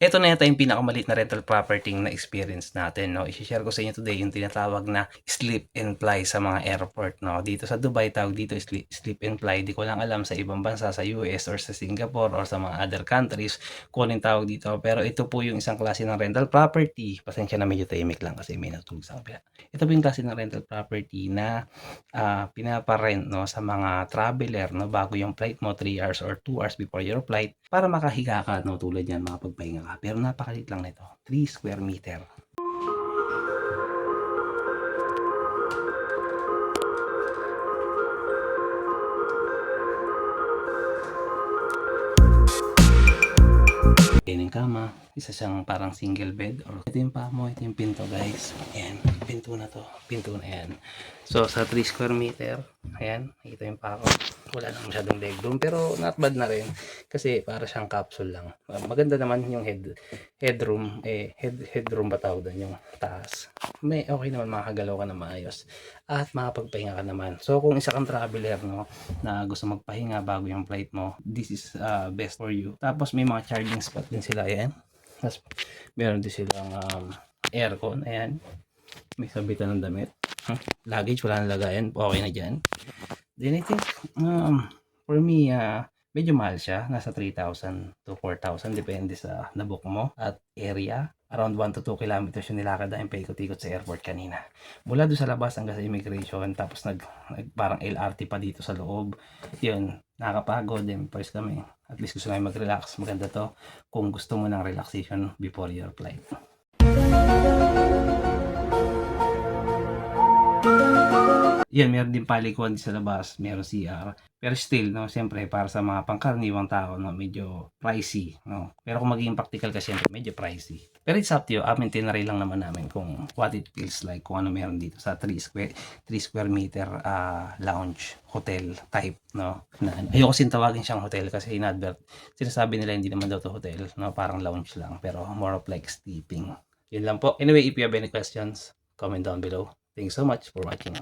ito na yata yung pinakamalit na rental property na experience natin, no? I-share ko sa inyo today yung tinatawag na sleep and fly sa mga airport, no? Dito sa Dubai, tawag dito sleep, and fly. Di ko lang alam sa ibang bansa, sa US or sa Singapore or sa mga other countries kung anong tawag dito. Pero ito po yung isang klase ng rental property. Pasensya na medyo tahimik lang kasi may natulog sa kapila. Ito po yung klase ng rental property na ah, pinaparent no, sa mga traveler no, bago yung flight mo 3 hours or 2 hours before your flight para makahiga ka no, tulad yan makapagpahinga ka. Pero napakalit lang nito. 3 square meter. Yung kama. Isa siyang parang single bed. Or ito yung pamo. Ito yung pinto guys. Ayan. Pinto na to. Pinto na yan. So sa 3 square meter. Ayan. Ito yung pako. Wala na masyadong legroom. Pero not bad na rin. Kasi para siyang capsule lang. Uh, maganda naman yung head headroom. Eh, head, headroom ba tawag doon yung taas. May okay naman makakagalaw ka na maayos. At makapagpahinga ka naman. So kung isa kang traveler no, na gusto magpahinga bago yung flight mo, this is uh, best for you. Tapos may mga charging spot din sila. Ayan. Tapos meron din silang um, aircon. Ayan. May sabitan ng damit. Hmm, Luggage, wala nang lagayan. Okay na dyan. Then I think, um, for me, uh, medyo mahal siya. Nasa 3,000 to 4,000. Depende sa nabook mo at area. Around 1 to 2 kilometers yung nilakad yung paikot-ikot sa airport kanina. Mula doon sa labas hanggang sa immigration. Tapos nag, nag parang LRT pa dito sa loob. Yun, nakakapagod. Then first kami. At least gusto namin mag-relax. Maganda to kung gusto mo ng relaxation before your flight. Yan, meron din palikuan sa labas, meron CR. Pero still, no, siyempre, para sa mga pangkaraniwang tao, no, medyo pricey, no. Pero kung magiging practical ka, siyempre, medyo pricey. Pero it's up to you. Amin, tinary lang naman namin kung what it feels like, kung ano meron dito sa 3 square, 3 square meter ah, lounge, hotel type, no. Na, ayoko sin tawagin siyang hotel kasi in-advert. Sinasabi nila hindi naman daw to hotel, no, parang lounge lang, pero more of like sleeping. Yun lang po. Anyway, if you have any questions, comment down below. Thanks so much for watching.